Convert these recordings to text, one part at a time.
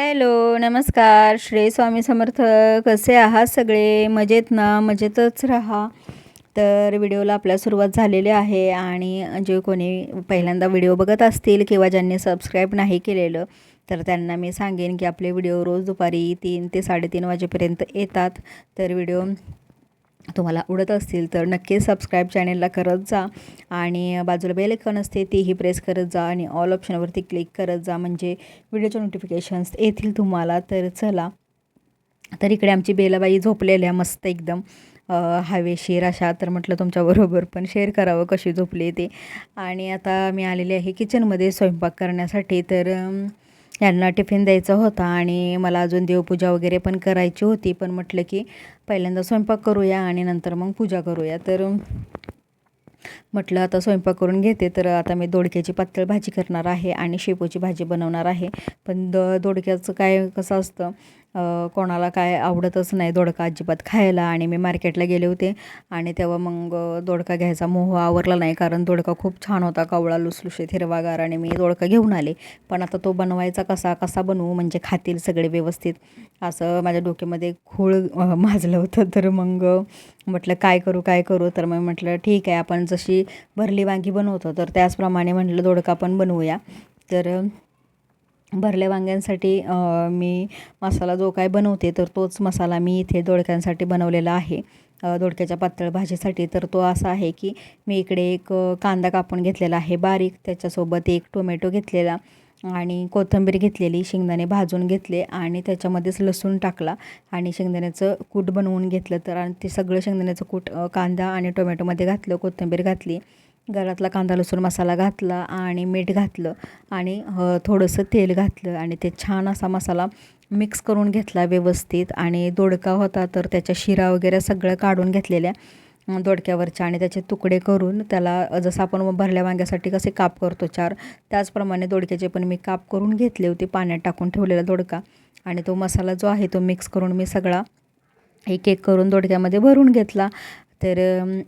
Hello नमस्कार. श्री स्वामी समर्थ कसे आहात सगळे? मजेत ना? मजेतच राहा. तर व्हिडिओला आपल्या सुरुवात झालेली आहे आणि जे कोणी पहिल्यांदा व्हिडिओ बघत असतील किंवा ज्यांनी सबस्क्राईब नाही केलेलं तर त्यांना मी सांगेन की आपले व्हिडिओ रोज दुपारी तीन ते साडेतीन वाजेपर्यंत येतात. तर व्हिडिओ तुम्हाला उडत असतील तर नक्की सबस्क्राईब चॅनेलला करत जा. आणि बाजूला बेल आयकॉन असते तीही प्रेस करत जा आणि ऑल ऑप्शनवरती क्लिक करत जा. म्हणजे व्हिडिओचे नोटिफिकेशन्स येतील तुम्हाला. तर चला. तर इकडे आमची बेलाबाई झोपलेल्या मस्त एकदम. हवेशीर अशा. तर म्हटलं तुमच्याबरोबर पण शेअर करावं कशी झोपली ते. आणि आता मी आलेली आहे किचनमध्ये स्वयंपाक करण्यासाठी. तर यांना टिफिन द्यायचा होता आणि मला अजून देवपूजा वगैरे पण करायची होती. पण म्हटलं की पहिल्यांदा स्वयंपाक करूया आणि नंतर मग पूजा करूया. तर म्हटलं आता स्वयंपाक करून घेते तर आता मी दोडक्याची पातळ भाजी करणार आहे आणि शेपूची भाजी बनवणार आहे. पण द दोडक्याचं काय कसं असतं कोणाला काय आवडतच नाही दोडका अजिबात खायला. आणि मी मार्केटला गेले होते आणि तेव्हा मग दोडका घ्यायचा मोह आवरला नाही कारण दोडका खूप छान होता कावळा लुसलुशीत हिरवागार आणि मी दोडका घेऊन आले. पण आता तो बनवायचा कसा कसा बनवू म्हणजे खातील सगळे व्यवस्थित. असं माझ्या डोक्यामध्ये खूळ माजलं होतं. तर मग म्हटलं काय करू काय करू? तर मग म्हटलं ठीक आहे आपण जशी भरली वांगी बनवतो. तर त्याचप्रमाणे म्हटलं दोडका पण बनवूया. तर भरल्या वांग्यांसाठी मी मसाला जो काय बनवते तर तोच मसाला मी इथे दोडक्यांसाठी बनवलेला आहे. दोडक्याच्या पातळ भाजीसाठी. तर तो असा आहे की मी इकडे एक कांदा कापून घेतलेला आहे बारीक. त्याच्यासोबत एक टोमॅटो घेतलेला. आणि कोथिंबीर घेतलेली शेंगदाणे भाजून घेतले आणि त्याच्यामध्येच लसूण टाकला आणि शेंगदाण्याचं कूट बनवून घेतलं तर आणि ते सगळं शेंगदाण्याचं कूट कांदा आणि टोमॅटोमध्ये घातलं कोथिंबीर घातली घरातला कांदा लसूण मसाला घातला आणि मीठ घातलं आणि थोडंसं तेल घातलं आणि ते छान असा मसाला मिक्स करून घेतला व्यवस्थित आणि दोडका होता तर त्याच्या शिरा वगैरे सगळं काढून घेतलेल्या दोडक्यावरच्या आणि त्याचे तुकडे करून त्याला जसं आपण भरल्या वांग्यासाठी कसे काप करतो चार त्याचप्रमाणे दोडक्याचे पण मी काप करून घेतले होते पाण्यात टाकून ठेवलेला दोडका. आणि तो मसाला जो आहे तो मिक्स करून मी सगळा एक एक करून दोडक्यामध्ये भरून घेतला. तर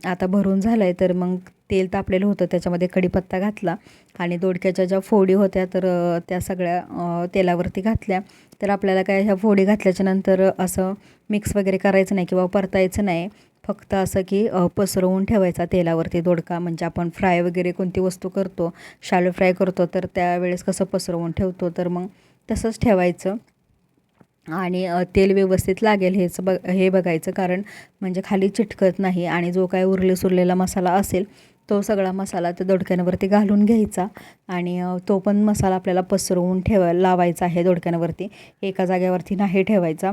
आता भरून झालं आहे तर मग तेल तापलेलं होतं त्याच्यामध्ये कढीपत्ता घातला. आणि दोडक्याच्या ज्या फोडी होत्या तर त्या सगळ्या तेलावरती घातल्या. तर आपल्याला काय ह्या फोडी घातल्याच्या नंतर असं मिक्स वगैरे करायचं नाही किंवा परतायचं नाही. फक्त असं की पसरवून ठेवायचा तेलावरती दोडका. म्हणजे आपण फ्राय वगैरे कोणती वस्तू करतो शालो फ्राय करतो तर त्यावेळेस कसं पसरवून ठेवतो तर मग तसंच ठेवायचं. आणि तेल व्यवस्थित लागेल हेच बघ हे बघायचं. कारण म्हणजे खाली चिटकत नाही आणि जो काय उरले सुरलेला मसाला असेल तो सगळा मसाला त्या दोडक्यांवरती घालून घ्यायचा. आणि तो पण मसाला आपल्याला पसरवून ठेवा लावायचा आहे दोडक्यांवरती. एका जाग्यावरती नाही ठेवायचा.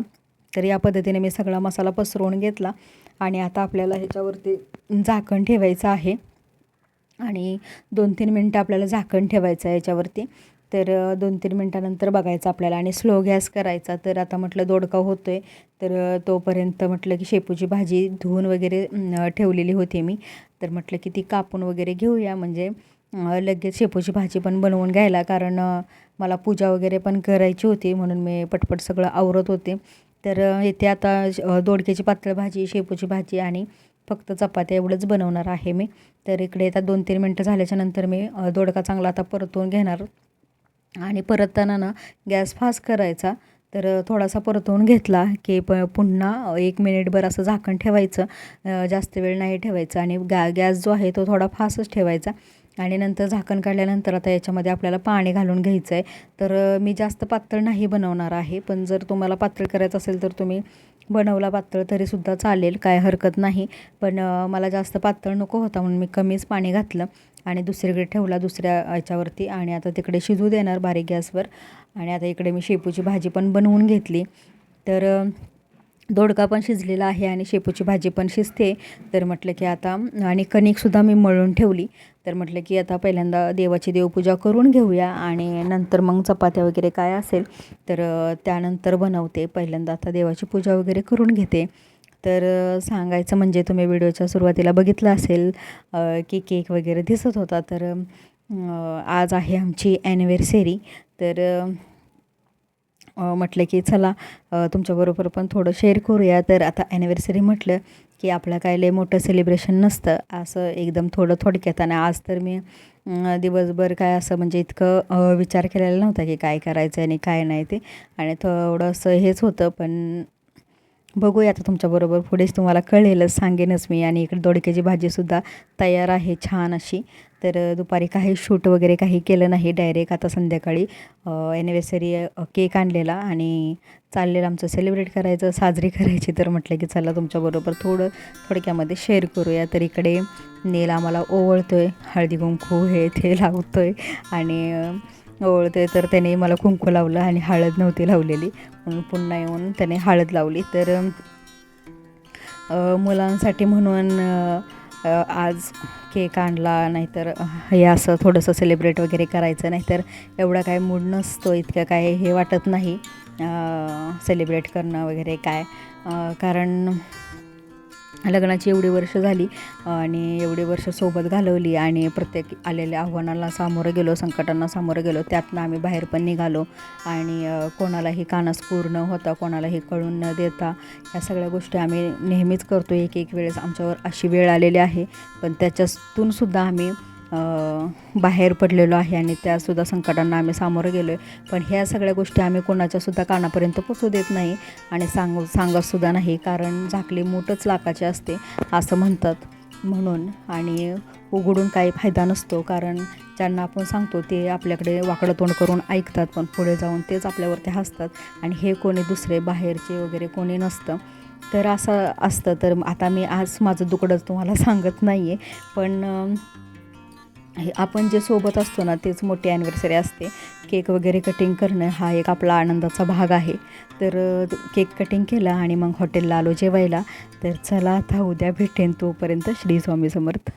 तर या पद्धतीने मी सगळा मसाला पसरवून घेतला. आणि आता आपल्याला ह्याच्यावरती झाकण ठेवायचं आहे. आणि दोन तीन मिनटं आपल्याला झाकण ठेवायचं आहे याच्यावरती तर दोन तीन मिनटानंतर बघायचं आपल्याला. आणि स्लो गॅस करायचा. तर आता म्हटलं दोडका होतो आहे तर तोपर्यंत म्हटलं की शेपूची भाजी धुवून वगैरे ठेवलेली होती मी. तर म्हटलं की ती कापून वगैरे घेऊया. म्हणजे लगेच शेपूची भाजी पण बनवून घ्यायला. कारण मला पूजा वगैरे पण करायची होती. म्हणून मी पटपट सगळं आवरत होते. तर इथे आता दोडक्याची पातळ भाजी शेपूची भाजी आणि फक्त चपात्या एवढंच बनवणार आहे मी. तर इकडे आता दोन तीन मिनटं झाल्याच्यानंतर मी दोडका चांगला आता परतवून घेणार. आणि परतताना ना गॅस फास्ट करायचा. तर थोडासा परतवून घेतला की प पुन्हा एक मिनिटभर असं झाकण ठेवायचं. जास्त वेळ नाही ठेवायचं आणि गॅ गॅस जो आहे तो थोडा फास्टच ठेवायचा. आणि नंतर झाकण काढल्यानंतर आता याच्यामध्ये आपल्याला पाणी घालून घ्यायचं आहे तर मी जास्त पातळ नाही बनवणार आहे. पण जर तुम्हाला पातळ करायचं असेल तर तुम्ही बनवला पातळ तरीसुद्धा चालेल. काय हरकत नाही. पण मला जास्त पातळ नको होता म्हणून मी कमीच पाणी घातलं आणि दुसरीकडे ठेवला दुसऱ्या याच्यावरती आणि आता तिकडे शिजू देणार बारीक गॅसवर. आणि आता इकडे मी शेपूची भाजी पण बनवून घेतली. तर दोडका पण शिजलेला आहे आणि शेपूची भाजी पण शिजते. तर म्हटलं की आता आणि कणिकसुद्धा मी मळून ठेवली. तर म्हटलं की आता पहिल्यांदा देवाची देवपूजा करून घेऊया आणि नंतर मग चपात्या वगैरे काय असेल तर त्यानंतर बनवते. पहिल्यांदा आता देवाची पूजा वगैरे करून घेते. तर सांगायचं म्हणजे तुम्ही व्हिडिओच्या सुरुवातीला बघितलं असेल की केक वगैरे दिसत होता. तर आज आहे आमची ॲनिव्हर्सरी तर म्हटलं की चला तुमच्याबरोबर पण थोडं शेअर करूया. तर आता ॲनिव्हर्सरी म्हटलं की आपलं काय लय मोठं सेलिब्रेशन नसतं. असं एकदम थोडं थोडक्यात. आणि आज तर मी दिवसभर काय असं म्हणजे इतकं विचार केलेला नव्हता की काय करायचं आणि काय नाही ते. आणि थोडंसं हेच होतं. पण बघूया आता तुमच्याबरोबर पुढेच तुम्हाला कळेलच सांगेनच मी. आणि इकडे दोडक्याची भाजीसुद्धा तयार आहे छान अशी. तर दुपारी काही शूट वगैरे काही केलं नाही डायरेक्ट आता संध्याकाळी ॲनिव्हर्सरी केक आणलेला आणि चाललेलं आमचं सेलिब्रेट करायचं साजरी करायची. तर म्हटलं की चला तुमच्याबरोबर थोडं थोडक्यामध्ये शेअर करूया. तर इकडे नेल आम्हाला ओवळतो आहे हळदी कुंकू हे ते लावतो आहे आणि ओळते तर त्याने मला कुंकू लावलं आणि हळद नव्हती लावलेली. म्हणून पुन्हा येऊन त्याने हळद लावली. तर मुलांसाठी म्हणून आज केक आणला नाहीतर हे असं थोडंसं सेलिब्रेट वगैरे करायचं नाहीतर एवढा काय मूड नसतो इतकं काय हे वाटत नाही सेलिब्रेट करणं वगैरे काय. कारण लग्नाची एवढी वर्ष झाली आणि एवढी वर्ष सोबत घालवली आणि प्रत्येक आलेल्या आव्हानाला सामोरं गेलो संकटांना सामोरं गेलो त्यातनं आम्ही बाहेर पण निघालो आणि कोणालाही कानास पूर्ण होता कोणालाही कळून न देता या सगळ्या गोष्टी आम्ही नेहमीच करतो एक एक वेळेस आमच्यावर अशी वेळ आलेली आहे. पण त्याच्यातून सुद्धा आम्ही बाहेर पडलेलो आहे आणि त्यासुद्धा संकटांना आम्ही सामोरं गेलो आहे पण ह्या सगळ्या गोष्टी आम्ही कोणाच्यासुद्धा कानापर्यंत पोचू देत नाही आणि सांगू सांगतसुद्धा नाही. कारण झाकली मोठंच लाकाची असते असं म्हणतात म्हणून. आणि उघडून काही फायदा नसतो. कारण ज्यांना आपण सांगतो ते आपल्याकडे वाकडं तोंड करून ऐकतात पण पुढे जाऊन तेच आपल्यावरती हसतात. आणि हे कोणी दुसरे बाहेरचे वगैरे कोणी नसतं. तर असं असतं. तर आता मी आज माझं दुकडंच तुम्हाला सांगत नाही आहे पण आपण जे सोबत असतो ना तेच मोठी ॲनिव्हर्सरी असते. केक वगैरे कटिंग करणं हा एक आपला आनंदाचा भाग आहे. तर केक कटिंग केला आणि मग हॉटेलला आलो जेवायला. तर चला आता उद्या भेटेन तोपर्यंत श्री स्वामी समर्थ.